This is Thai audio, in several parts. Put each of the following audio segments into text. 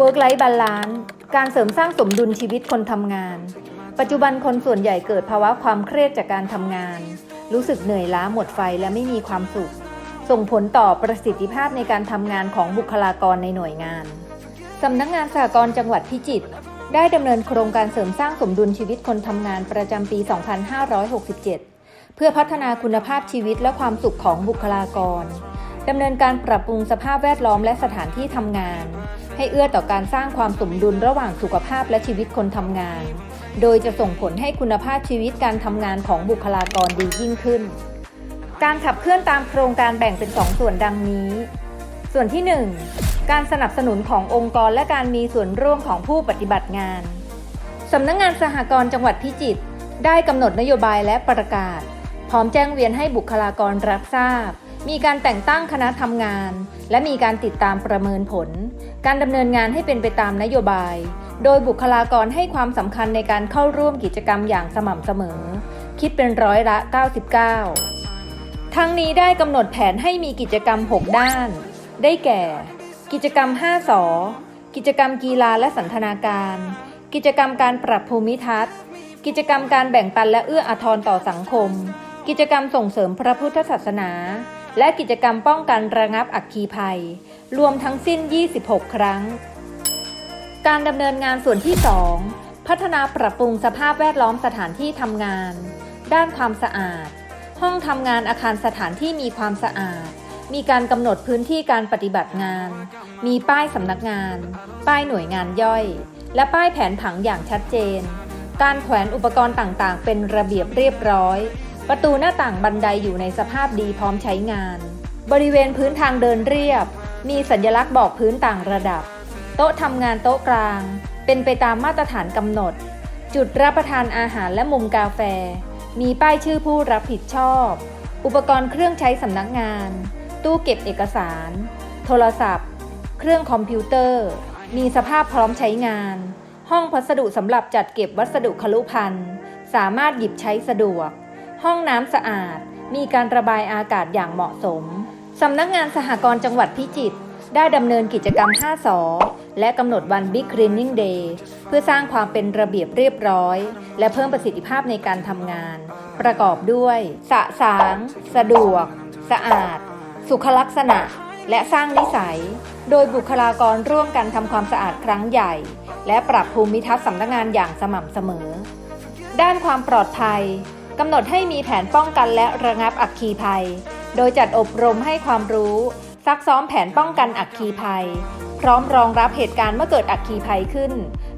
Work Life Balance การเสริมสร้างสมดุลชีวิตคนทำงาน ปัจจุบันคนส่วนใหญ่เกิดภาวะความเครียดจากการทำงาน รู้สึกเหนื่อยล้าหมดไฟและไม่มีความสุข ส่งผลต่อประสิทธิภาพในการทำงานของบุคลากรในหน่วยงานสำนักงานสหกรณ์จังหวัดพิจิตรได้ดำเนินโครงการเสริมสร้างสมดุลชีวิตคนทำงานประจำปี 2567 เพื่อพัฒนาคุณภาพชีวิตและความสุขของบุคลากรดำเนินการปรับปรุงสภาพแวดล้อมและสถานที่ทำงาน ให้เอื้อต่อการสร้างความสมดุลระหว่างสุขภาพและชีวิตคนทำงาน โดยจะส่งผลให้คุณภาพชีวิตการทำงานของบุคลากรดียิ่งขึ้น การขับเคลื่อนตามโครงการแบ่งเป็น 2 ส่วนดังนี้ ส่วนที่ 1 การสนับสนุนขององค์กรและการมีส่วนร่วมของผู้ปฏิบัติงานสำนักงงานสหกรณ์จังหวัดพิจิตรได้กำหนดนโยบายและประกาศ พร้อมแจ้งเวียนให้บุคลากรรับทราบ มีการแต่งตั้งคณะทำงาน และมีการติดตามประเมินผล การดำเนินงานให้เป็นไปตามนโยบาย โดยบุคลากรให้ความสำคัญในการเข้าร่วมกิจกรรมอย่างสม่ำเสมอ คิดเป็นร้อยละ 99 ทั้งนี้ได้กำหนดแผนให้มีกิจกรรม 6 ด้าน ได้แก่ กิจกรรม 5สอกิจกรรมกีฬาและสันทนาการ กิจกรรมการปรับภูมิทัศน์ กิจกรรมการแบ่งปันและเอื้ออาทรต่อสังคม กิจกรรมส่งเสริมพระพุทธศาสนา และกิจกรรมป้องกันระงับอัคคีภัย รวมทั้งสิ้น 26 ครั้ง การดำเนินงานส่วนที่ 2 พัฒนาปรับปรุงสภาพแวดล้อมสถานที่ทำงาน ด้านความสะอาด ห้องทำงานอาคารสถานที่มีความสะอาด มีการกำหนดพื้นที่การปฏิบัติงาน มีป้ายสำนักงาน ป้ายหน่วยงานย่อย และป้ายแผนผังอย่างชัดเจน การแขวนอุปกรณ์ต่างๆ เป็นระเบียบเรียบร้อย ประตูหน้าต่างบันไดอยู่ในสภาพดีพร้อมใช้งาน บริเวณพื้นทางเดินเรียบ มีสัญลักษณ์บอกพื้นต่างระดับ โต๊ะทำงานโต๊ะกลาง เป็นไปตามมาตรฐานกำหนด จุดรับประทานอาหารและมุมกาแฟ มีป้ายชื่อผู้รับผิดชอบ อุปกรณ์เครื่องใช้สำนักงาน ตู้เก็บเอกสาร โทรศัพท์ เครื่องคอมพิวเตอร์ มีสภาพพร้อมใช้งาน ห้องพัสดุสำหรับจัดเก็บวัสดุคลุภัณฑ์สามารถหยิบใช้สะดวก ห้องน้ำสะอาด มีการระบายอากาศอย่างเหมาะสม สำนักงานสหกรณ์จังหวัดพิจิตรได้ดำเนินกิจกรรม 5 สอ และกำหนดวัน Big Cleaning Day เพื่อสร้างความเป็นระเบียบเรียบร้อย และเพิ่มประสิทธิภาพในการทำงาน ประกอบด้วย สะสาง สะดวก สะอาด สุขลักษณะ และสร้างนิสัย โดยบุคลากรร่วมกันทำความสะอาดครั้งใหญ่ และปรับภูมิทัศน์สำนักงานอย่างสม่ำเสมอ ด้านความปลอดภัย กำหนดให้มีแผนป้องกันและระงับอัคคีภัย โดยจัดอบรมให้ความรู้ ซักซ้อมแผนป้องกันอัคคีภัย พร้อมรองรับเหตุการณ์เมื่อเกิดอัคคีภัยขึ้น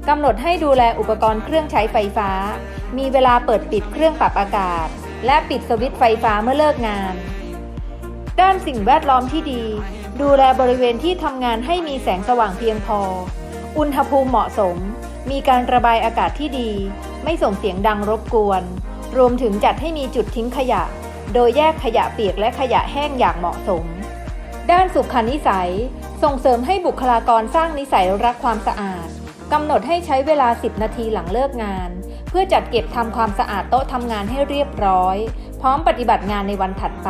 กำหนดให้ดูแลอุปกรณ์เครื่องใช้ไฟฟ้า มีเวลาเปิดปิดเครื่องปรับอากาศ และปิดสวิตช์ไฟฟ้าเมื่อเลิกงาน ด้านสิ่งแวดล้อมที่ดี ดูแลบริเวณที่ทำงานให้มีแสงสว่างเพียงพอ อุณหภูมิเหมาะสม มีการระบายอากาศที่ดี ไม่ส่งเสียงดังรบกวน รวมถึงจัดให้มีจุดทิ้งขยะ โดยแยกขยะเปียกและขยะแห้งอย่างเหมาะสม ด้านสุขนิสัย ส่งเสริมให้บุคลากรสร้างนิสัยรักความสะอาดกำหนดให้ใช้เวลา 10 นาทีหลังเลิกงาน เพื่อจัดเก็บทำความสะอาดโต๊ะทำงานให้เรียบร้อย พร้อมปฏิบัติงานในวันถัดไป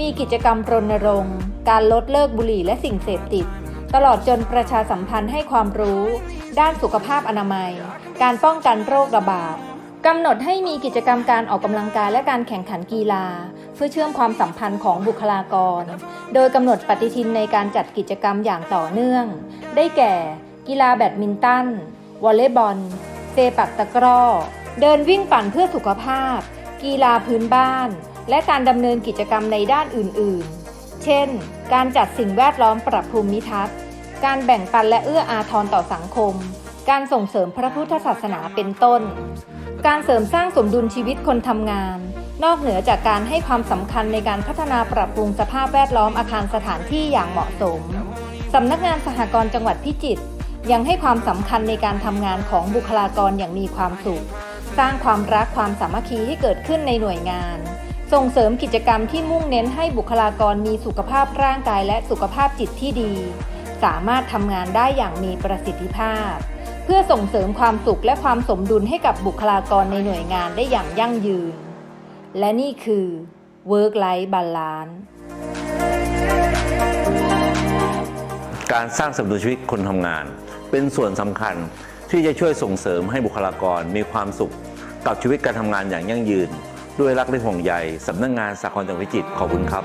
มีกิจกรรมรณรงค์ การลดเลิกบุหรี่และสิ่งเสพติด ตลอดจนประชาสัมพันธ์ให้ความรู้ ด้านสุขภาพอนามัย การป้องกันโรคระบาด กำหนดให้มีกิจกรรมการออกกำลังกายและการแข่งขันกีฬา เพื่อเชื่อมความสัมพันธ์ของบุคลากร โดยกำหนดปฏิทินในการจัดกิจกรรมอย่างต่อเนื่อง ได้แก่ กีฬาแบดมินตัน วอลเลย์บอล เซปักตะกร้อ เดินวิ่งปั่นเพื่อสุขภาพ กีฬาพื้นบ้าน และการดำเนินกิจกรรมในด้านอื่น ๆ เช่น การจัดสิ่งแวดล้อมปรับภูมิทัศน์ การแบ่งปันและเอื้ออาทรต่อสังคม การส่งเสริมพระพุทธศาสนาเป็นต้น การเสริมสร้างสมดุลชีวิตคนทำงาน นอกเหนือจากการให้ความสำคัญในการพัฒนาปรับปรุงสภาพแวดล้อมอาคารสถานที่อย่างเหมาะสมสำนักงานสหกรณ์จังหวัดพิจิตรยังให้ความสำคัญในการทำงานของบุคลากรอย่างมีความสุข สร้างความรักความสามัคคีให้เกิดขึ้นในหน่วยงาน ส่งเสริมกิจกรรมที่มุ่งเน้นให้บุคลากรมีสุขภาพร่างกายและสุขภาพจิตที่ดี สามารถทำงานได้อย่างมีประสิทธิภาพ เพื่อส่งเสริมความสุขและความสมดุลให้กับบุคลากรในหน่วยงานได้อย่างยั่งยืน และนี่คือ Work Life Balance การสร้างสมดุลชีวิตคนทำงาน เป็นส่วนสำคัญที่จะช่วยส่งเสริมให้บุคลากรมีความสุข กับชีวิตการทำงานอย่างยั่งยืน ด้วยรักและห่วงใยสำนักงานสากลจังหวัดพิจิตรขอบคุณครับ